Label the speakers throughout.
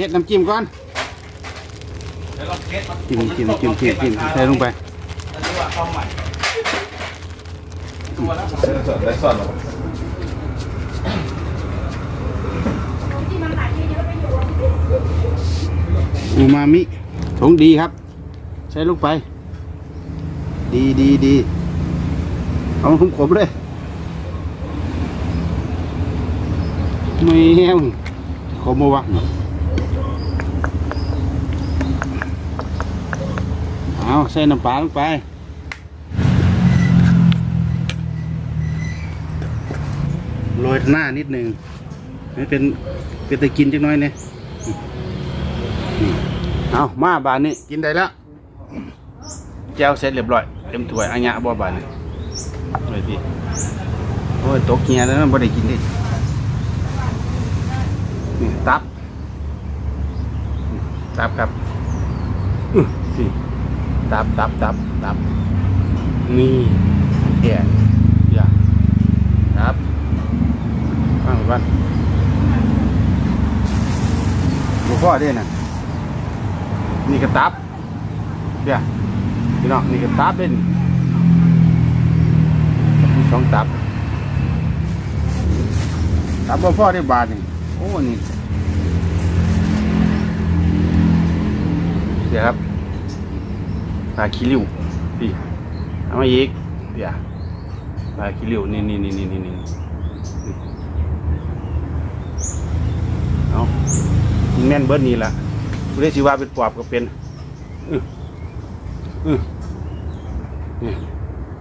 Speaker 1: เอาครับเฮ็ดน้ำจิ้มก่อนจิ้มจิ้มจิ้มจิ้มจิ้มใส่ลงไป
Speaker 2: ได้สอนหรอ
Speaker 1: อูมามิถงดีครับ ใช้ลงไป ดีดีดีเอาขมขมเลยไม่แห้งขมมาวะ เอาใส่น้ำปลาลงไปโรยหน้านิดหนึ่งให้เป็นเป็นตะกินจักหน้อยเนี่ยเอามาบานนี้กินได้แล้วแจวเสร็จเรียบร้อยเต็มถ้วยอันยะบ่บานนี้เลยพี่โอ้ยตกเงียแล้วมันบ่ได้กินดินี่ตับ ตับครับอือนี่ ตับตับตับตับนี่แก่อย่าครับฟังก่อนบ่พอเด้น่ะนี่กระตับเดี๋ยวพี่น้องนี่กระตับเด่นมีสองตับตับบ่พอได้บาทนี่โอ้นี่เดี๋ยวครับปลาขี้ริ้วพี่เอามาอีกเดี๋ยวปลาขี้ริ้วนี่นี่นี่นี่นี่เอากินแม่นเบิร์ดนี่ละผู้ได้สิว่าเป็นปอบก็เป็นอืออือนี่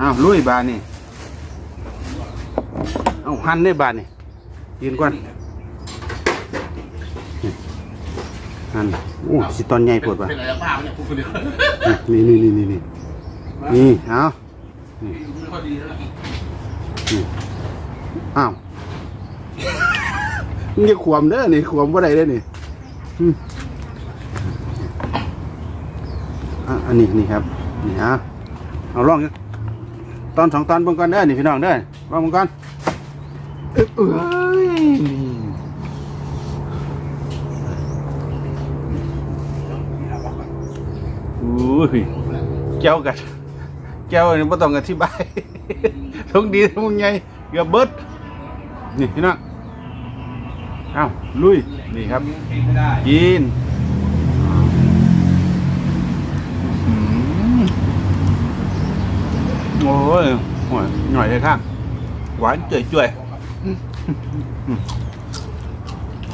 Speaker 1: อ้าวลุยบานนี่เอาหันได้บานนี่ยืนก่อน หันโอ้สิตอนใหญ่ปวดว่ะ
Speaker 2: เป็นอะไรบ้าเนี่ยพูดคนเดียว
Speaker 1: นี่นี่นี่นี่นี่นี่เอา
Speaker 2: ไม่ค่อยดีแล้ว
Speaker 1: อ้าวมึงจะขวมเด้อนี่ขวมว่าไรเด้อนี่อันนี้นี่ครับนี่ฮะเอาลองตอนสองตอนเบิ่งก่อนเด้อนี่พี่น้องเด้อลองเบิ่งก่อนเอ้ย อุ้ยแก้วกันแก้วนี่ไม่ต้องอธิบายทงดีทงไงเกือบเบิดนี่พี่น้องเอาลุยนี่ครับกินโอ้ยหน่อยเลยครับหวานเจ๋ยๆอืม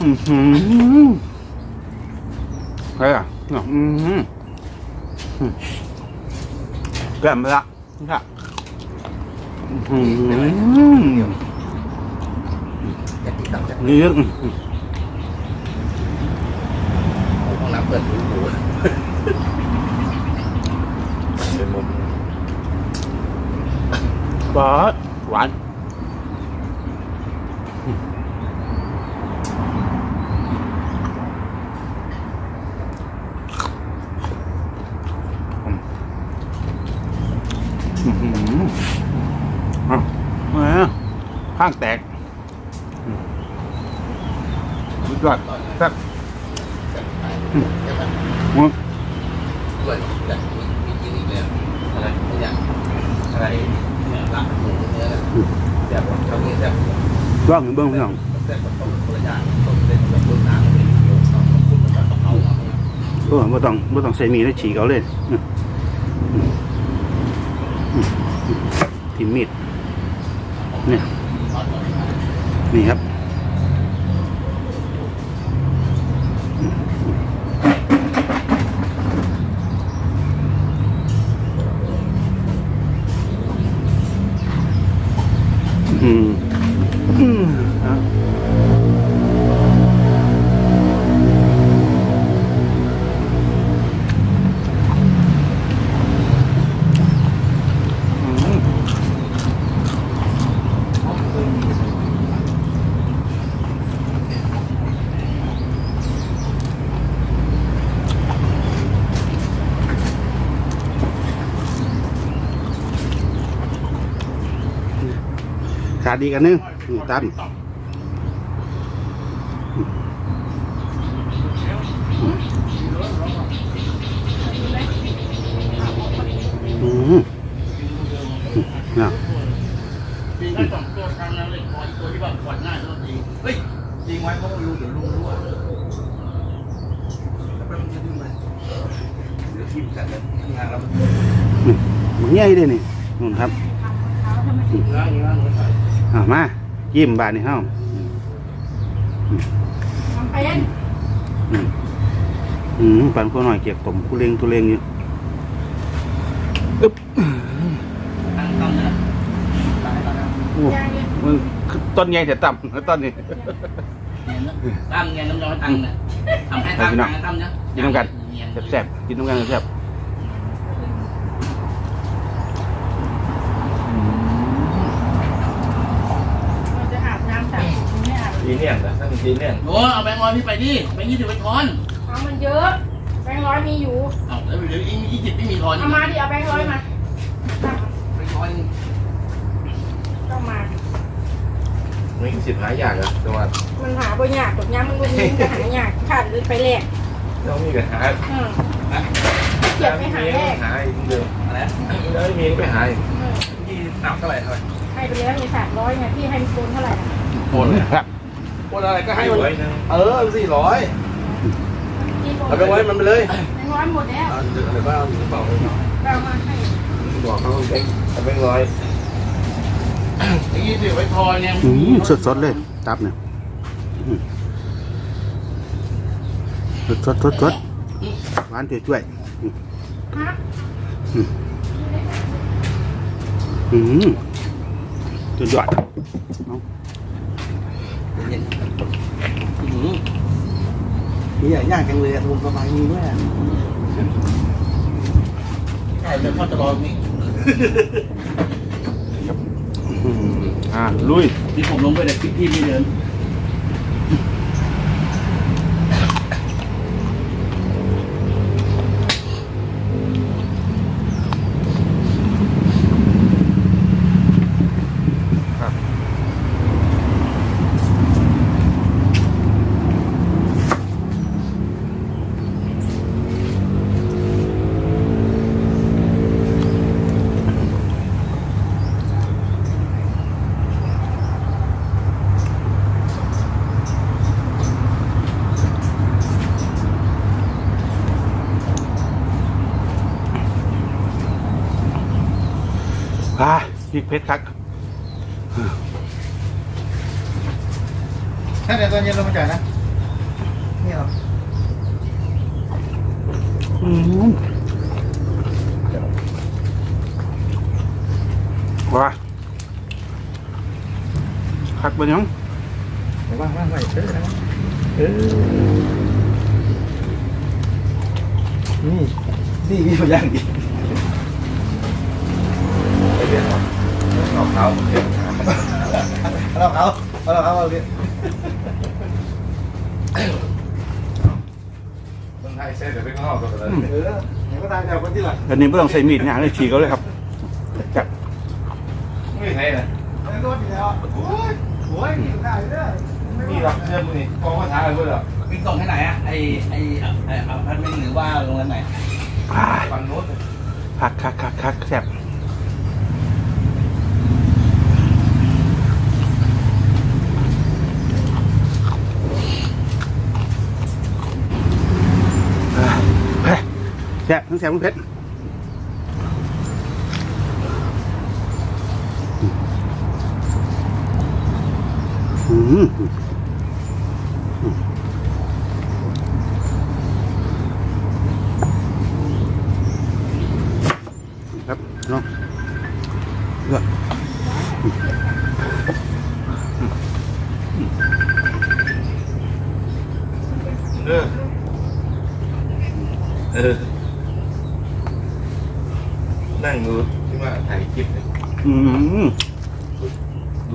Speaker 1: อืมอืมใครอะอืม แก้มไปละครับอืม
Speaker 2: อยากติดตับจาก
Speaker 1: นี่
Speaker 2: ห้องน้ำเปิดหูหูเป็นมุม
Speaker 1: บอสหวานอื้อหือเอาแหมข้างแตกอืมสุดยอดแซ่บอืม
Speaker 2: ด้วยแต่มีมีจริงอีกแล้วอะไรไม่อยากอะไรเนี่ยละหมูเนื้อแบบทำนี้แบบ
Speaker 1: ร่องเบิ้งพี่น้อง
Speaker 2: แบบต้มคนละอย่างต้มเล่นแบบต้มน้ำเป็นโยมเอาต้มคุณมันต้องเอา
Speaker 1: เออไม่ต้องไม่ต้องใส่มีดแล้วฉีกเอาเลยอื้ออื้ออื้อทิมมีดเนี่ย นี่ครับ ดีกันนึงนี่ตันอืมนะ
Speaker 2: จริงได้สองตัวทางนั้นเลยตัวที่แบบขวัญหน้าตัวจริงเฮ้ยจริงไว้เพราะว่ารู้เดี๋ยวลุงรู้ว่าแล้วมันจะดึงไหมเดี๋ยวทีมกัดเลยงานเรา
Speaker 1: นี่มันใหญ่เลยนี่นู่นครับ อ่ามา ยิ้มบานนี่เฮ้า
Speaker 3: ทำเป็น
Speaker 1: อืมอืมปันคนหน่อยเก็บตมกุเลงตุเลงอยู่อึ๊บ
Speaker 2: ตั้งตั้งนะตั้งตั้งนะ
Speaker 1: โอ้มันต้นใหญ่แต่ต่ำต้นนี้
Speaker 2: ตั้งเงี้ยน้ำย้อยตั้งนะทำให้ตั้งตั้งตั้งนะ
Speaker 1: กินน้ำกันแซ่บๆกินน้ำกันแซ่บ
Speaker 3: มันจะอาบน้ำแต่ไม่อาบ
Speaker 4: จีเนี่ยนะถ้าเป็นจีเนี่ย
Speaker 2: โอ้เอาแบงค์ร้อยพี่ไปดิแบงค์ยี่สิบไปทอน
Speaker 3: เอามันเยอะแบงค์ร้อยมีอยู่
Speaker 2: เอาแล้วเดี๋ยวอียี่สิบไม่มีทอน
Speaker 3: เอามาดิเอาแบงค์ร้อยมา
Speaker 2: ไปทอน
Speaker 3: ต้องมา
Speaker 4: ไม่สิบหายอย่างอะแต่ว่า
Speaker 3: มันหาบ่ยากกดย้ำมันก็มีมันก็หายากขาดหรือไปแลก
Speaker 4: ต้องมีปัญหา
Speaker 3: อืมเก็บไปหาแลก
Speaker 4: หาอีกเดิม
Speaker 2: อะไร
Speaker 4: แล้วมีไปหาอีก
Speaker 3: อืม
Speaker 2: ยี่สิบเท่าไหร่เท่าไหร่
Speaker 3: ให้ไปแล้วมีสามร้อยไงพี่ให้มันโกนเท่าไหร่อะ
Speaker 1: ๆโอ้ยครับ
Speaker 2: โอนอะไรก็ให้มัน
Speaker 4: ร้อยหนึง
Speaker 2: เออสี่ร้อย
Speaker 3: พี่โกน
Speaker 2: เอาไปไว้มันไปเลย
Speaker 3: แบงค์ร้อยหมดแล้ว
Speaker 2: เอาเดี๋ยวอะไรบ้างกระเป๋าเลยเนาะ
Speaker 3: เรามาให้
Speaker 4: บอกเขาเป็นเอาเป็นร้อย
Speaker 2: ยี่สิบไว้ทอนเนี่ย
Speaker 1: อืมสดๆเลยตับเนี่ยอืมสดๆสดๆหวานจ่วยๆอืม
Speaker 3: ฮะ
Speaker 1: อืมสุ ดยอด
Speaker 5: นี่ใหญ่ยากจังเลยอะรวมสบายมีด้วยอะ
Speaker 2: ใช่แต่พ่อจะรอนี่
Speaker 1: อืมอ่าลุย
Speaker 2: ที่ผมลงไปแต่พี่พี่ไม่เดิน
Speaker 1: ริกเพชรครับ
Speaker 5: ถ้าเดี๋ยวตอนเย็นเรามาจ่ายนะนี่เหรอ
Speaker 1: อืมว้าคักเป็นยัง
Speaker 5: เดี๋ยวว่างว่างไปเออนะเออนี่นี่มีตัวอย่างดี
Speaker 4: ไปเรียนก่อน เอาเขาเรา
Speaker 5: เราเขาเราเขาเอาดิ
Speaker 4: คนไทยเส้นแต่เป็นข้างนอกก็เลย
Speaker 5: เออเดี๋ยวก็ตายเดี๋ยวคนที่หลัง
Speaker 1: อันนี้ไม่ต้องใส่มีดนะเลยฉีกเขาเลยครับจับ
Speaker 4: ไม่ใช่
Speaker 5: เออโดนอีกแล้วโอ้ยโอ้ยมีตายเลย
Speaker 4: มีหลักเชื่อมนี่กองภาษาอะไรเพื่อนหรอ
Speaker 2: พี่ส่งให้ไหนอะไอไอไออพาร์ตเมนต์หรือว่าโรงแรมไหน
Speaker 4: ฝั่งโน้น
Speaker 1: คักคักคักคักแซ่บอ่าเฮ้ย แซ่บทั้งแซ่บทั้งเผ็ดอืม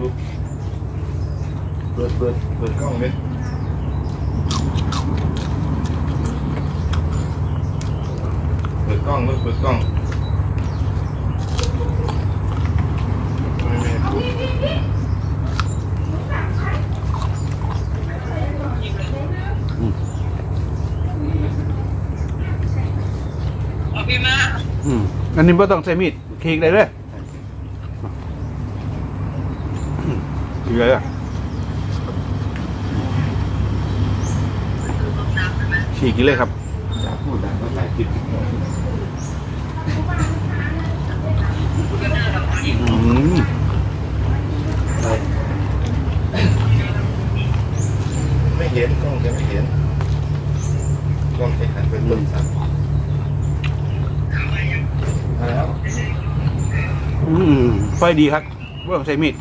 Speaker 1: ูเปิ
Speaker 4: ดเปิดเปิดกล้องเลยเปิดกล้องเลยเปิดกล้องไม่อพี่มา
Speaker 1: อืมอันนี้ไม่ต้องใช้มีดเคลิกได้เลย เลยอะฉีกกินเลยครับ
Speaker 4: อยากพูดดังก็ใส่คลิป
Speaker 1: อืม
Speaker 4: ไม่เห็นกล้องจะไม่เห็นกล้องจะหันไปต้นสัตว์แล้ว
Speaker 1: อืมไฟดีครับว่าต้องใช้มีด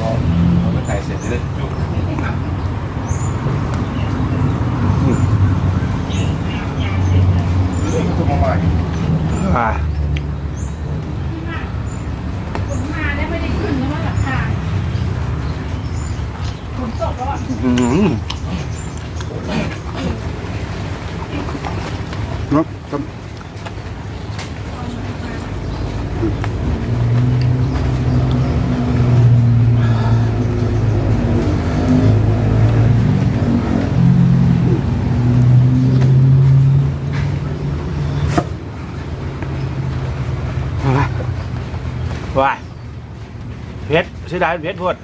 Speaker 4: เอาไปถ่ายเสร็จจะได้จุกเรื่องก็มาใหม่
Speaker 1: อ่า
Speaker 6: ฝนมาได้ไม่ได้ขึ้นนะว่าหลังคาฝนตกแล้วอะ
Speaker 1: อืมเนาะครับ เอาละว้ายเพชรเสีย ดายเพชรพวด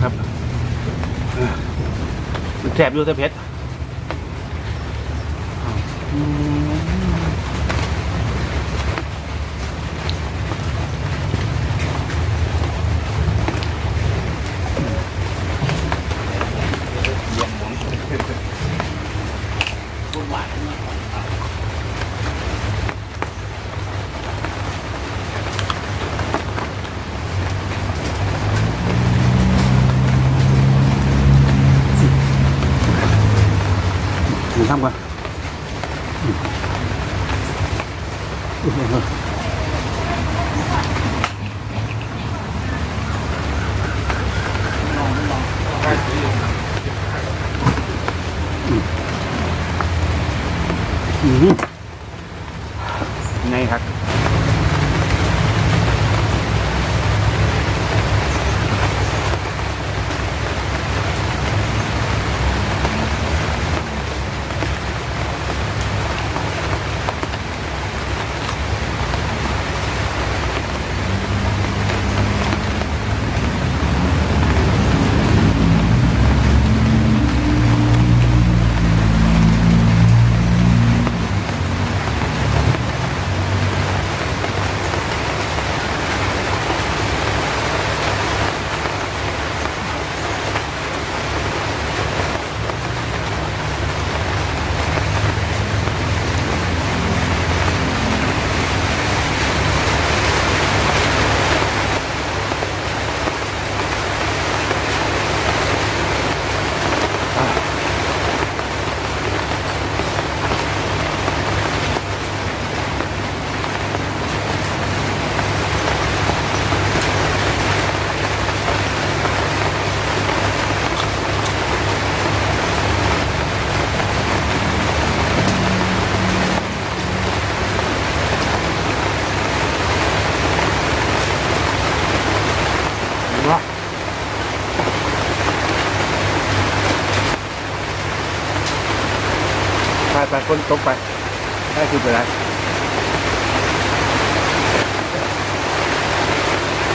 Speaker 1: ครับแสบอยู่แต่เพชร Thank you. คนตกไปได้คือไปได้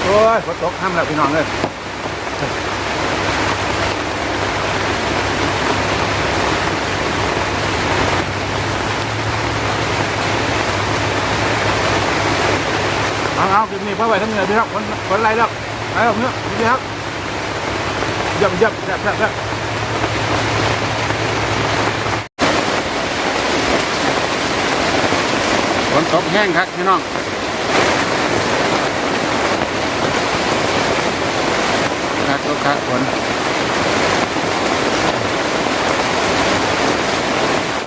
Speaker 1: โอ้ยฝนตกห้ามแล้วพี่น้องเลยเอาเอาคลิปนี้เพื่อไว้ทั้งเหนือพี่ครับคนคนไรแล้วไปเอาเนื้อพี่ครับยี่ยมเยี่ยมแซ่บแซ่บแซ่บ นตกแห้งครับพี่น้องคักตกคับฝน